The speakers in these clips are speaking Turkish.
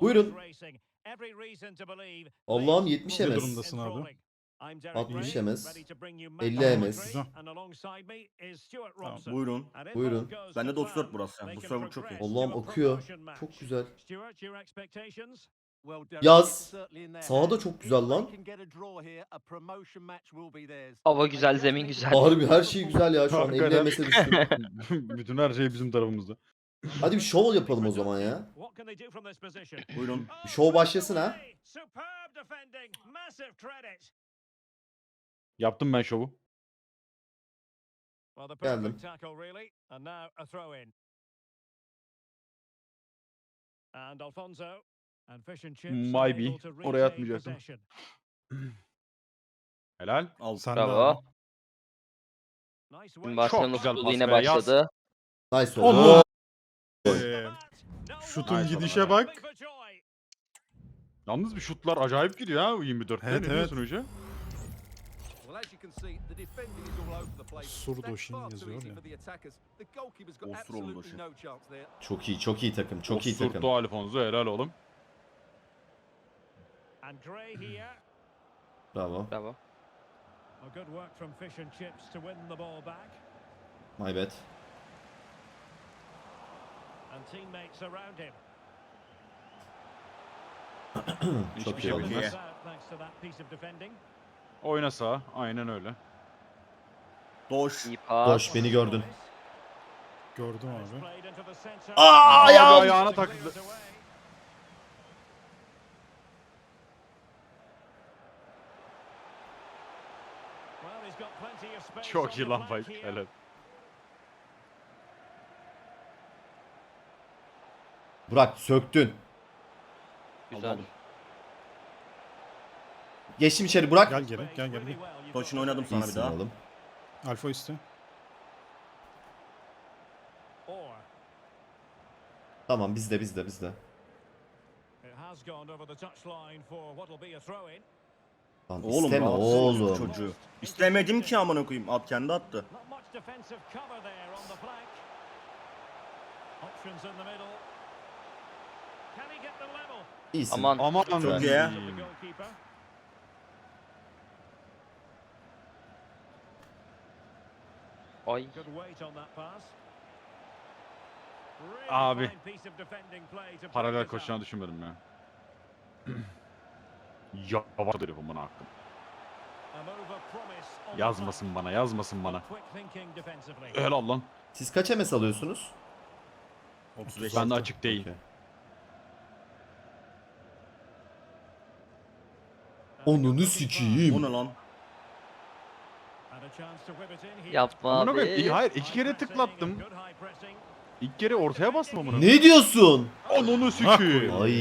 Buyurun. Allah'ım 70 Ne durumdasın abi? 60 MS. 50 MS. Güzel. Tamam, buyurun. Buyurun. Bende de 34 burası. Bu server çok iyi. Allah'ım akıyor. Çok güzel. Yaz. Sağda çok güzel lan. Hava güzel, zemin güzel. Harbi her şey güzel ya şu an 50 Hakikaten. MS'e düştüm. Bütün her şey bizim tarafımızda. Hadi bir şov yapalım o zaman ya. Buyurun. Bir şov başlasın ha. Yaptım ben şovu. Geldim. Maybe. Oraya atmayacaktım. Helal. Al. Sen Bravo. Çok Barcelona güzel futbolu pas yine be, yaz. başladı. Nice Allah! Ee, şutun gidişe bak. Yalnız bir şutlar acayip gidiyor ha 24'te. Evet, ne evet. diyorsun hoca? Surdoşin yazıyor ya. Osuroldoşin. Çok iyi çok iyi takım çok iyi takım. Osurttu Alfonso helal oğlum. Bravo. Bravo. My bad. Çok iyi şey oldu. bilmez. Oyna sağa. Aynen öyle. Doş. İyi pas. Boş beni gördün. Gördüm abi. Aa Abi ayağım. ayağına takıldı. Çok iyi lan Mike. Helal. Burak söktün. Güzel. Geçtim içeri Burak. Gel geri, gel geri. Doş'un oynadım sana bir İyisin daha. oğlum. Alfa üstü. Tamam bizde bizde bizde. Lan Oğlum isteme rahatsız ediyorsun oğlum. Çocuğu. İstemedim ki amına koyayım. At kendi attı. İyisin. Aman. Aman Çok iyi. diyeyim. Ay. Abi. Paralel koşacağını düşünmedim ya. Yavaş herifim bana hakkım. Yazmasın bana, yazmasın bana. Helal lan. Siz kaç MS alıyorsunuz? 35. Ben de açık değil. Okey. Onunu sikiyim. Bu ne lan? Yapma Amına koyayım, iyi, abi. hayır, iki kere tıklattım. İlk kere ortaya bastım amına. Ne diyorsun? Onunu sikeyim. Ay.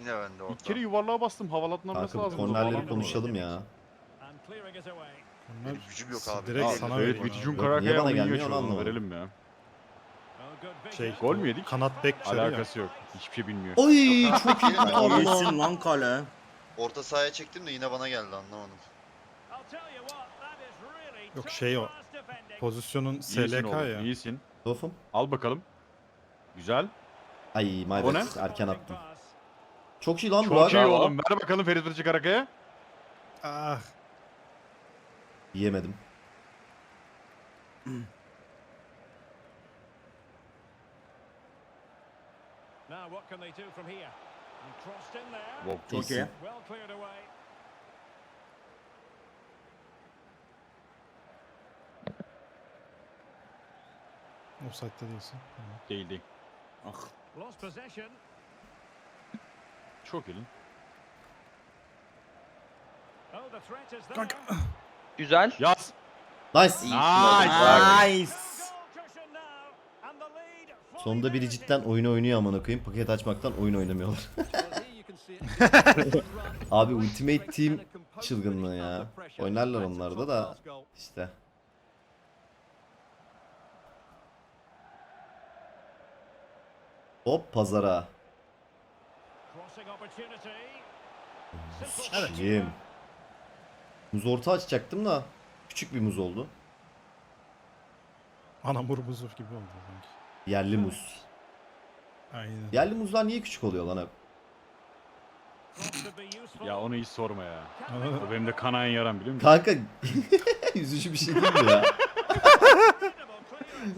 Yine bende orta. İlk kere yuvarlığa bastım. Havalatmaması Kanka lazım. kornerleri konuşalım ya. Benim gücüm yok abi. Direkt Al. sana Evet, veriyor. Viticun Yok, niye Karakaya bana gelmiyor onu onu anlamadım. verelim ya. Şey, Gol mü yedik? Kanat bek sarı ya. Alakası yok. Hiçbir şey bilmiyor. Ay çok iyi Allah. Yesin lan kale. Orta sahaya çektim de yine bana geldi anlamadım. Yok, şey o. Pozisyonun İyisin SLK oğlum, ya. iyisin. Dofum. Al bakalım. Güzel. Ay my O bad. ne? Erken attım. Çok iyi lan Çok Burak. iyi oğlum. Ver bakalım Ferit Fırçı Karakaya. Ah. Yiyemedim. Wow, Çok İyisin. iyi. Offside'de değilsin. Tamam. Değil değil. Ah. Çok iyi lan. Güzel. Yaz. Nice. İyi. Nice. Sonunda biri cidden oyunu oynuyor amına koyayım. Paket açmaktan oyun oynamıyorlar. Abi Ultimate Team çılgınlığı ya. Oynarlar onlarda da işte. Hop pazara. Sikiyim. Muz orta açacaktım da küçük bir muz oldu. Anamur buzuf gibi oldu sanki. Yerli muz. Aynen. Yerli muzlar niye küçük oluyor lan hep? Ya onu hiç sorma ya. O benim de kanayan yaram biliyor musun? Kanka yüzücü bir şey değil mi ya?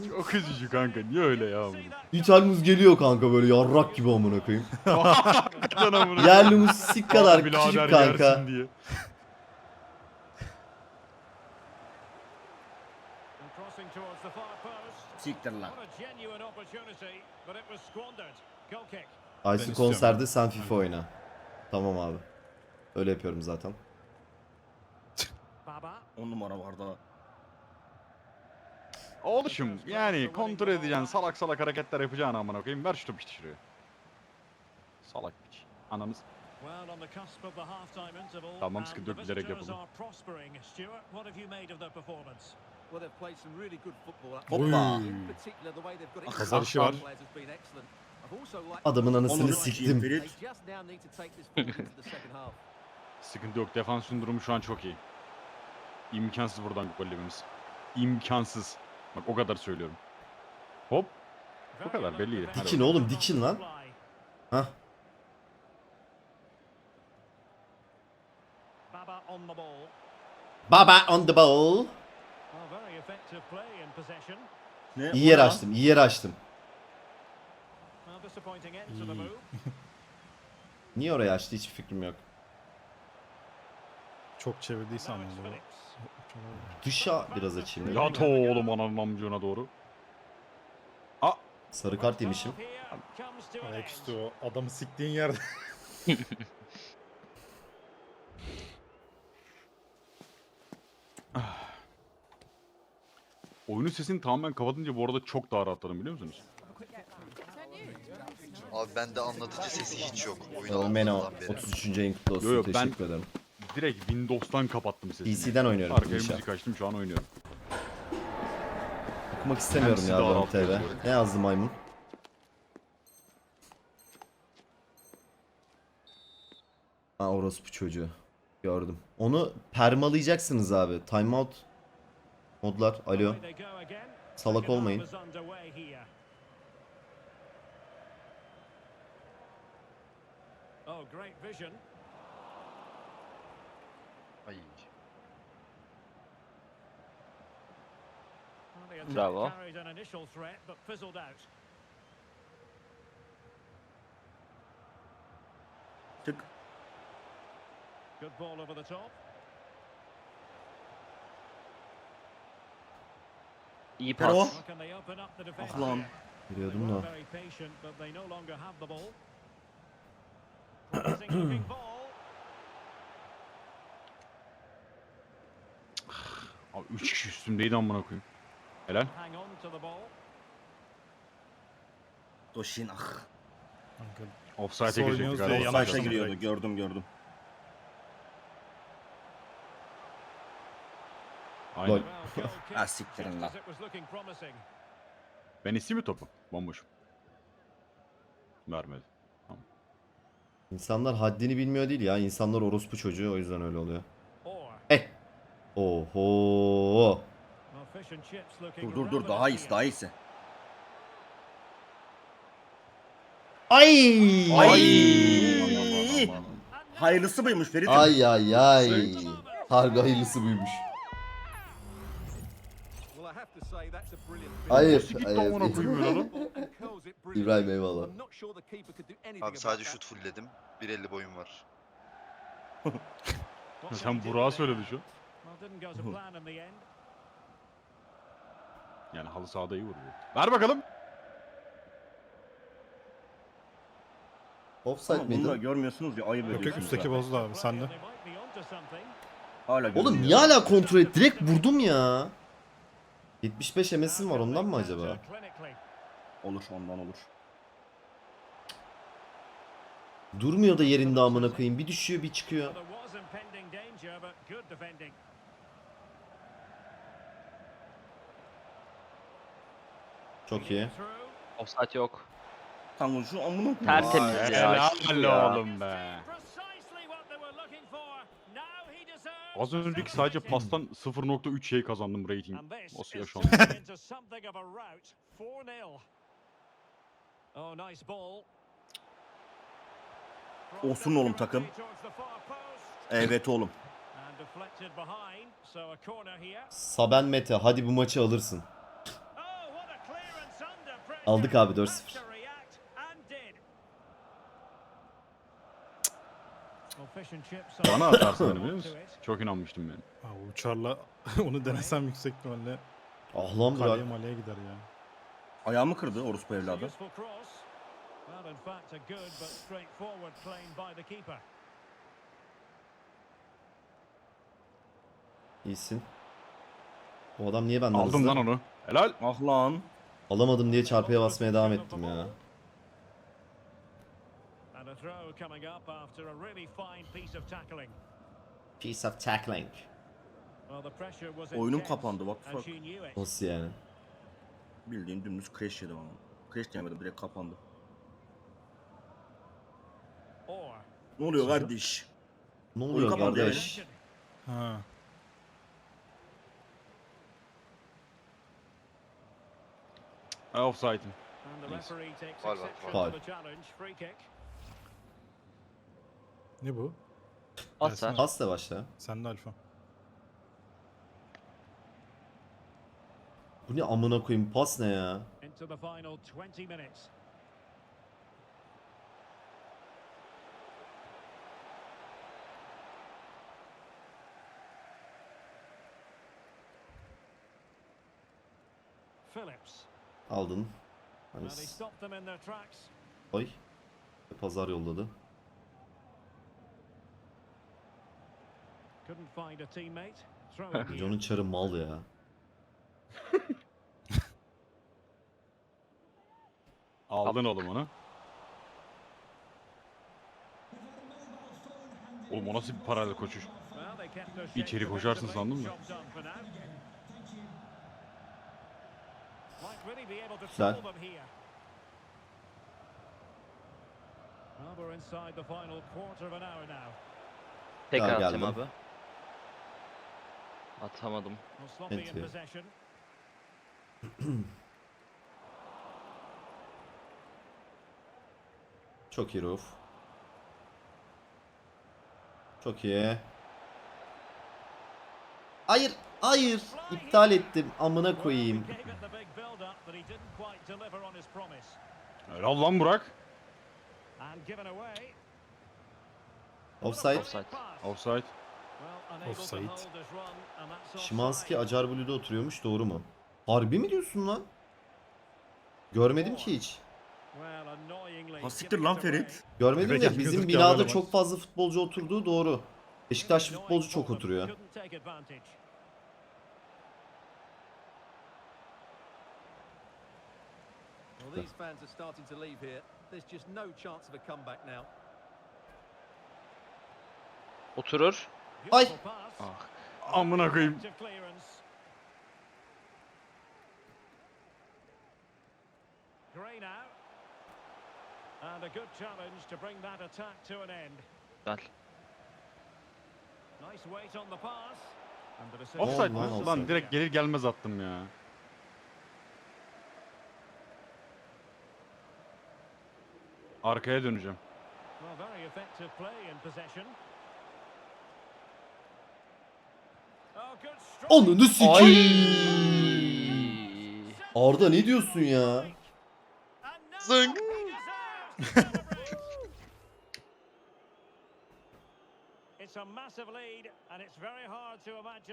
Çok üzücü kanka. Niye öyle ya bunu? İthal muz geliyor kanka böyle yarrak gibi amına koyayım. Hakikaten amına. Yerli muz sik kadar Birader küçük kanka. yersin diye. Siktir lan. Aysu konserde sen FIFA oyna. Tamam abi. Öyle yapıyorum zaten. 10 numara var daha. Oğlum yani kontrol edeceksin salak salak hareketler yapacaksın amına koyayım. Ver şu topu işte şuraya. Salak piç. Ananız. Tamam sıkıntı yok bilerek yapalım. Hoppa. Pazar işi var. Adamın anasını siktim. Sıkıntı yok. Defansın durumu şu an çok iyi. İmkansız buradan gol yememiz. İmkansız. Bak o kadar söylüyorum. Hop. Bu kadar belliydi. Hadi Dikin oğlum dikin lan. Hah. Baba on the ball. Baba on the ball. Well, very effective play in possession. Ne? İyi yer açtım, iyi yer açtım. Niye oraya açtı hiçbir fikrim yok. çok çevirdiyse. Phillips. Dışa biraz açayım. dedim. Yat oğlum ananın amcına doğru. Sarı kart yemişim. Ayaküstü o adamı siktiğin yerde. Oyunun sesini tamamen kapatınca bu arada çok daha rahatladım biliyor musunuz? Abi bende anlatıcı sesi hiç yok. Oyun beri. 33. ayın kutlu olsun. Yo, yo, ben- Teşekkür ederim. Direkt Windows'tan kapattım sesini. PC'den oynuyorum Arkaya Twitch'e. müzik açtım şu an oynuyorum. Okumak istemiyorum Kendisi ya daha rahat TV. yazıyor. Ne yazdı maymun? Ha orospu çocuğu. Gördüm. Onu permalayacaksınız abi. Timeout modlar. Alo. Salak olmayın. Oh, great vision. Ay. Bravo. Tık. Good ball over the top. İyi Pero. pas. The defense Ah lan. Biliyordum They da. Abi 3 kişi üstümdeydi amına koyayım. Helal. Doşin ah. Kanka, Offside'e girecektik oynuyoruz galiba. Saçta yaptım. giriyordu gördüm gördüm. Aynen. Lol. Ah, siktirin lan. Ben isteyeyim mi topu? Bomboş. Vermedi. İnsanlar haddini bilmiyor değil ya. İnsanlar orospu çocuğu o yüzden öyle oluyor. Or, Eh. Oho. Dur dur dur daha iyisi daha iyisi. Ay. Ay. Hayırlısı mıymış Ferit'im? Ay ay ay. Harbi hayırlısı buymuş. Öyle lan. İbrahim eyvallah. Abi sadece şut fullledim. 1.50 boyum var. Sen Burak'a söyledi şu. Yani halı sahada iyi vuruyor. Ver bakalım. Offside Ama bunu da miydi? görmüyorsunuz ya ayıp Yok yok ediyorsunuz. üstteki ha. bozdu abi sen de. They might be onto something. Hala Oğlum niye hala kontrol et? Direkt vurdum ya. 75 MS'im var ondan mı acaba? Olur ondan olur. Durmuyor da yerinde amına koyayım. Bir düşüyor bir çıkıyor. Çok iyi. Offside yok. Kanka şu amına koyayım. Tertemiz ya. Helal oğlum be. Precisely what they were looking for. Now he deserves Az önceki sadece pastan 0.3 şey kazandım rating. Nasıl yaşandı? turning into something of a rout. 4-0. Oh, nice ball. Olsun oğlum takım. Evet oğlum. Saben Mete hadi bu maçı alırsın. Oh. Aldık abi, Had 4-0. to react and did. Well, fish and chips are- Bana atarsın biliyor musun? Çok inanmıştım ben. Ha, uçarla onu denesem yüksek ihtimalle Ah lan kaleye bırak. maleye gider ya. Ayağımı kırdı orospu evladı. İyisin. Bu adam niye benden Aldım hızlı? lan onu. Helal. Ah lan. Alamadım diye çarpıya basmaya devam ettim ya. Throw coming up after a really fine piece of tackling. Piece of tackling. Well, the pressure was Oyunum kapandı, and fuck? Nasıl yani? Bildiğin dümdüz crash yedim ama. Crash yemedim direkt kapandı. Or Ne oluyor kardeş? Ne Oyun oluyor kapandı kardeş? Ha. Offside. and the Yes. Ne bu? At Gelsin. sen. Pas da başla. Sen de alfa. Bu ne amına koyayım pas ne ya? Into the final 20 minutes. Phillips. Aldın. Well, he Nice. stopped them in their tracks. Oy. Pazar yolladı. Couldn't find a teammate. Throw it here. John'un çarı mal ya. Aldın oğlum onu. Oğlum o nasıl bir paralel koşuş? İçeri koşarsın able to Güzel. trouble them here. Atamadım. Enti. Çok iyi Rauf. Çok iyi. Hayır, hayır. İptal ettim. Amına koyayım. Helal lan Burak. Offside. Offside. Offside. Offside. Şimanski offside. Acar Blue'da oturuyormuş. Doğru mu? Harbi mi diyorsun lan? Görmedim ki hiç. Ha siktir lan. Ferit. Görmedim Evet, de bizim binada çok fazla futbolcu oturduğu doğru. Beşiktaş futbolcu çok oturuyor. couldn't take advantage. Well, these fans are starting to leave here. There's just no chance of a comeback now. Oturur. Ay. Ah. Amına koyayım. And a good challenge to bring that attack to an end. Güzel. Nice weight on the pass. And the decision Offside lan, offside. Lan direkt gelir gelmez attım ya. Arkaya döneceğim. Well, very effective play in possession. Ananı sikeyim. Arda ne diyorsun ya? Zınk.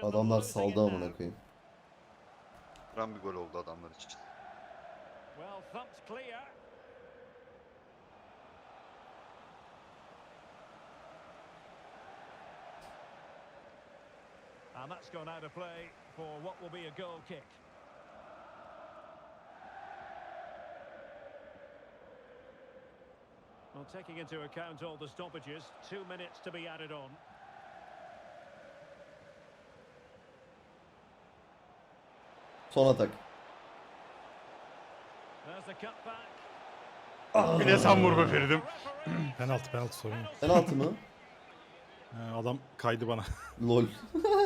Adamlar saldı amına koyayım. Kıran bir gol oldu adamlar için. Well thumped clear. And that's gone out of play for what will be a goal kick. Well, taking into account all the stoppages, two minutes to be added on. Son atak. Cutback. Bir de sen vur be Ferid'im. Penaltı penaltı sorun yok. Penaltı mı? Ha, adam kaydı bana. Lol.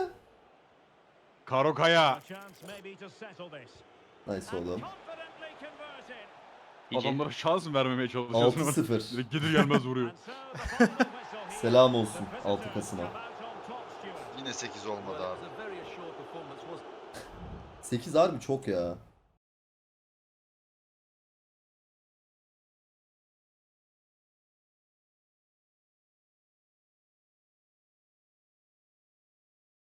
Karo Kaya. A chance maybe to settle this. Nice oğlum. Adamlara şans mı vermemeye çalışıyorsun? 6-0. Direkt gelir gelmez vuruyor. Selam olsun 6 Kasım'a. Yine 8 olmadı abi. it was a very assured performance, wasn't it? 8 harbi çok ya.